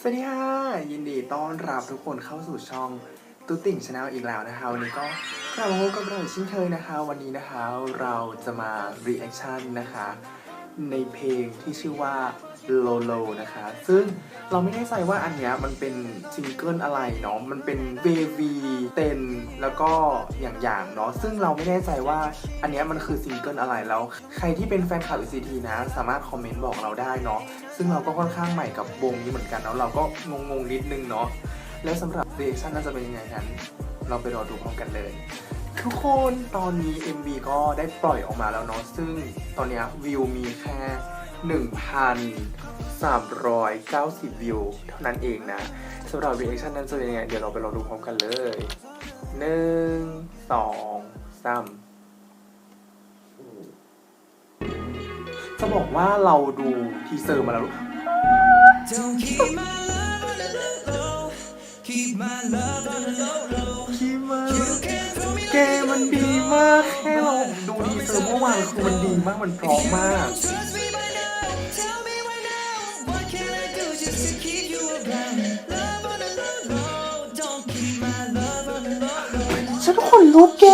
สวัสดีค่ะ ยินดีต้อนรับทุกคนเข้าสู่ช่องตุ๊ติ่งชาแนลอีกแล้วนะคะ วันนี้ก็กลับมาพบกับเราเช่นเคยนะคะ วันนี้นะคะเราจะมารีแอคชั่นนะคะ ในเพลงที่ชื่อว่า Lolo นะคะ ซึ่งเราไม่แน่ใจว่าอันเนี้ยมันเป็นซิงเกิลอะไรเนาะ มันเป็น VV เต็นแล้วก็อย่างๆเนาะ ซึ่งเราไม่แน่ใจว่าอันเนี้ยมันคือซิงเกิลอะไรแล้ว ใครที่เป็นแฟนคลับ ECT นะ สามารถคอมเมนต์บอกเราได้เนาะ ซึ่งเราก็ค่อนข้างใหม่กับวงนี้เหมือนกันเนาะ เราก็งงๆนิดนึงเนาะ แล้วสำหรับ reaction น่าจะเป็นยังไงนั้น เราไปรอดูพร้อมกันเลย ทุกคนตอนนี้ MV ก็ได้ปล่อยออกมาแล้วเนาะซึ่งตอนนี้วิวมีแค่ 1,390 วิว เท่านั้นเองนะสำหรับ reaction นั้นจะเป็นยังไง เดี๋ยวเราไปรอดูพร้อมกันเลยหนึ่งสองสามจะบอกว่าเราดูทีเซอร์มาแล้ว วีเคือเมื่อวานคือมันดีมากมันพร้อมมาก ฉันขนลุกแก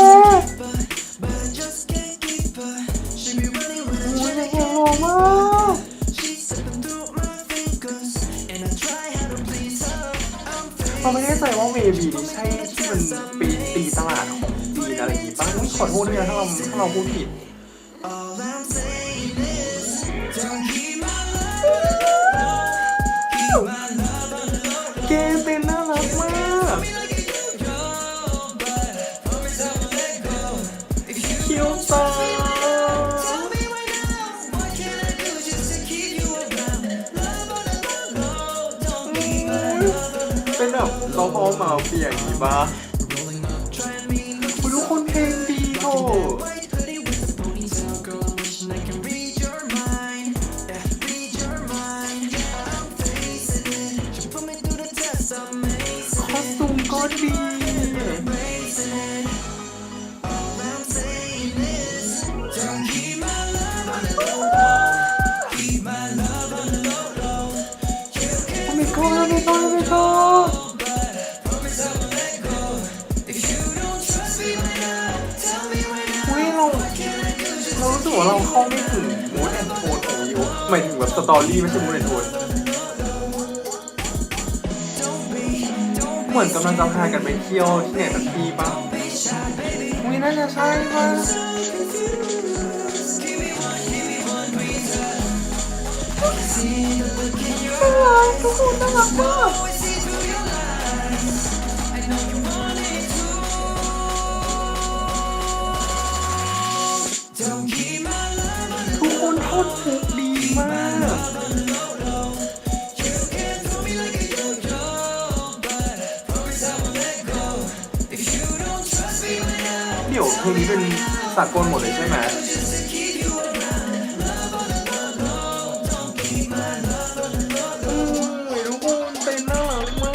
โอ้ยแกหอมากเราไม่แน่ใจว่าเวบีนี่ใช่ที่มันปีตีตลาดของ ขอโทษด้วยนะถ้าเราถ้าเราพูดผิดเกเต้นน่ารักมากคิวตาเป็นแบบเราพอมาเปียกอย่างนี้บ้า นดีโกงไโกงไโอ้ยเราเรารู้สึกว่าเราเข้าไม่ถึงมูดแอนโทนของยูหมายถึงแบบสตอรี่ไม่ใช่มูดแอนโทน เหมือนกำลังจะพากันไปเที่ยวที่ไหนสักที่ปะอุ้ยน่าจะใช่ปะน่ารัทุกคนน่ารักมากทุกคนโคตรดีมาก เดี๋ยวเพลงนี้เป็นสากลหมดเลยใช่ไหม just to keep you around. Love on the low low. Don't keep my love on the low low. โอ้ทุกคนเต้นน่ากมา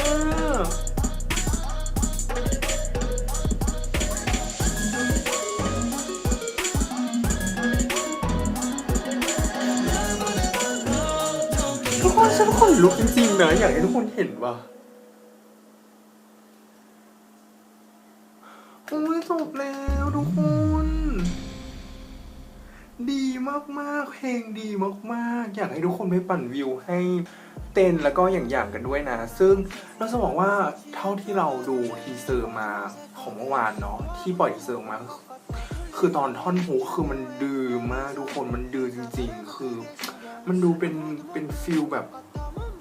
กทุกคนฉันขนลุกจริงๆนะอยากให้ทุกคนเห็นว่ะโอ้ยจบแล้ว ทุกคน ดีมากๆเพลงดีมากๆ อยากให้ทุกคนไปปั่นวิวให้เต้นแล้วก็อย่างๆกันด้วยนะ ซึ่งเราจะบอกว่าเท่าที่เราดูทีเซอร์มาของเมื่อวานเนาะที่ปล่อยทีเซอร์ออกมา คือตอนท่อนฮุกคือมันดื้อมากทุกคนมันดื้อจริง ๆ คือ มันดูเป็นเป็นฟิลแบบ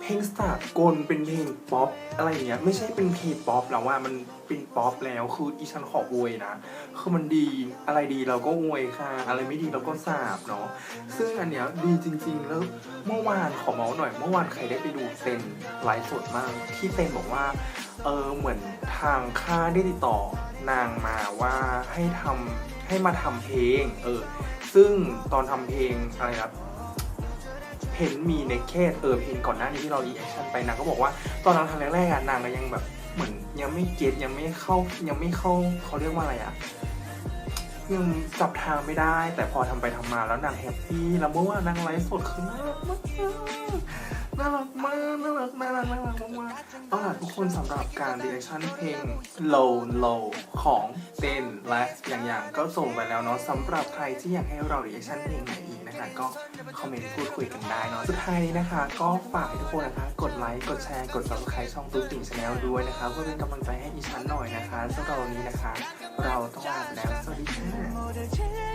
เพลงสากลเป็นเพลงป๊อปอะไรอย่างเงี้ยไม่ใช่เป็นเคป๊อปแล้วว่ามันเป็นป๊อปแล้วคืออีฉันขออวยนะ คือมันดีอะไรดีเราก็อวยค่ะ อะไรไม่ดีเราก็สาบเนาะซึ่งอันเนี้ยดีจริง ๆ แล้วเมื่อวานขอเมาส์หน่อย เมื่อวานใครได้ไปดูเซนไลฟ์สดมากที่เซนบอกว่าเออเหมือนทางค่าได้ติดต่อนางมาว่าให้ทำให้มาทำเพลงเออซึ่งตอนทำเพลงอะไรนะ เพนมีในเคสเออเห็นก่อนหน้านี้ที่เรารีแอคชั่นไปนางก็บอกว่าตอนนางทำแรกๆอะนางก็ยังแบบเหมือนยังไม่เก็ตยังไม่เข้ายังไม่เข้าเขาเรียกว่าอะไรอะยังจับทางไม่ได้ แต่พอทำไปทำมาแล้วนางแฮปปี้แล้วเมื่อวานนางไลฟ์สดคือน่ารักมาก น่ารักมากน่ารักน่ารักน่ารักมากๆเอาล่ะทุกคนสำหรับการดีเอคชั่นเพลง low low ของเต้นและอย่างอื่ๆก็ส่งไปแล้วเนาะสำหรับใครที่อยากให้เราดีเอคชั่นเพลงไหนอีกนะคะก็คอมเมนต์พูดคุยกันได้เนาะสุดท้ายนะคะ ก็ฝากให้ทุกคนนะคะ กดไลค์กดแชร์กด subscribe ช่องตุ๊ติ่งชาแนลด้วยนะคะเพื่อเป็นกำลังใจให้อีชั้นหน่อยนะคะสำหรับวันนี้นะคะ เราต้องลาแล้วสวัสดีค่ะ